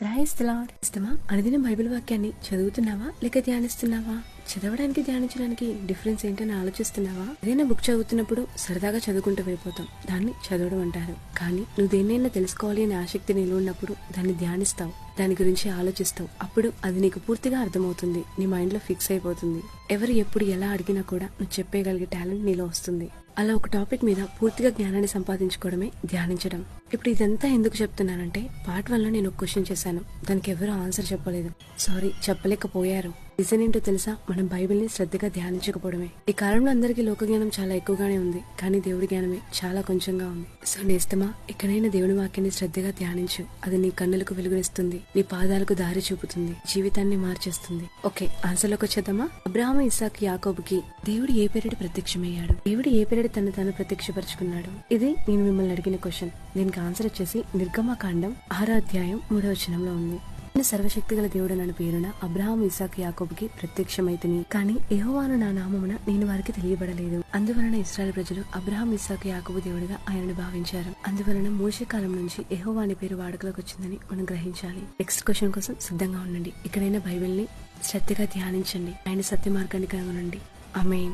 Praise the Lord ఇష్టమా? అనుదిన Bible వాక్యాన్ని చదువుతున్నావా? లేక ధ్యానిస్తున్నావా? చదవడానికి ధ్యానించడానికి డిఫరెన్స్ ఏంటని ఆలోచిస్తున్నావా? ఏదైనా బుక్ చదువుతున్నప్పుడు సరదాగా చదువుకుంటూ వెళ్ళిపోతాం. దాన్ని చదవడం అంటారు. కానీ నువ్వు దేన్నైనా తెలుసుకోవాలి అనే ఆసక్తి నిలువ ఉన్నప్పుడు దాన్ని ధ్యానిస్తావు. దాని గురించి ఆలోచిస్తావు. అప్పుడు అది నీకు పూర్తిగా అర్థమవుతుంది. నీ మైండ్లో ఫిక్స్ అయిపోతుంది. ఎవరు ఎప్పుడు ఎలా అడిగినా కూడా నువ్వు చెప్పేయగలిగే టాలెంట్ నీలో వస్తుంది. అలా ఒక టాపిక్ మీద పూర్తిగా జ్ఞానాన్ని సంపాదించుకోవడమే ధ్యానించడం. ఇప్పుడు ఇదంతా ఎందుకు చెప్తున్నానంటే పార్ట్ వల్ల నేను ఒక క్వశ్చన్ చేశాను. దానికి ఎవరు ఆన్సర్ చెప్పలేదు. సారీ చెప్పలేకపోయారు. రీజన్ ఏంటో తెలుసా? మనం బైబిల్ని శ్రద్ధగా ధ్యానించకపోవడమే. ఈ కాలంలో అందరికీ లోక జ్ఞానం చాలా ఎక్కువగానే ఉంది కానీ దేవుడి జ్ఞానమే చాలా కొంచెంగా ఉంది. సో నేస్తమా ఎక్కడైనా దేవుని వాక్యాన్ని శ్రద్ధగా ధ్యానించు. అది నీ కన్నులకు వెలుగునిస్తుంది నీ పాదాలకు దారి చూపుతుంది జీవితాన్ని మార్చేస్తుంది. ఓకే ఆన్సర్లోకి వచ్చేద్దామా? అబ్రాహం ఇసాక్ యాకోబుకి దేవుడు ఏ పేరుడి ప్రత్యక్షమయ్యాడు? దేవుడు ఏ పేరుడి తను తాను ప్రత్యక్షపరుచుకున్నాడు? ఇది నేను మిమ్మల్ని అడిగిన క్వశ్చన్ దీనికి ఆన్సర్ వచ్చేసి నిర్గమకాండం ఆరో అధ్యాయం మూడో వచనంలో ఉంది. నేను సర్వశక్తి గల దేవుడు నన్ను పేరున అబ్రహాం ఇసాక్ యాకోబుకి ప్రత్యక్షమైతిని. కానీ యెహోవాను నా నామమున నేను వారికి తెలియబడలేదు. అందువలన ఇస్రాయల్ ప్రజలు అబ్రహాం ఇసాక్ యాకోబు దేవుడిగా ఆయనను భావించారు. అందువలన మోసే కాలం నుంచి యెహోవా అనే పేరు వాడుకలోకి వచ్చిందని మనం గ్రహించాలి. నెక్స్ట్ క్వశ్చన్ కోసం సిద్ధంగా ఉండండి. ఇక్కడైనా బైబిల్ని శ్రద్ధగా ధ్యానించండి. ఆయన సత్య మార్గాన్ని కనుగొనండి. అమేన్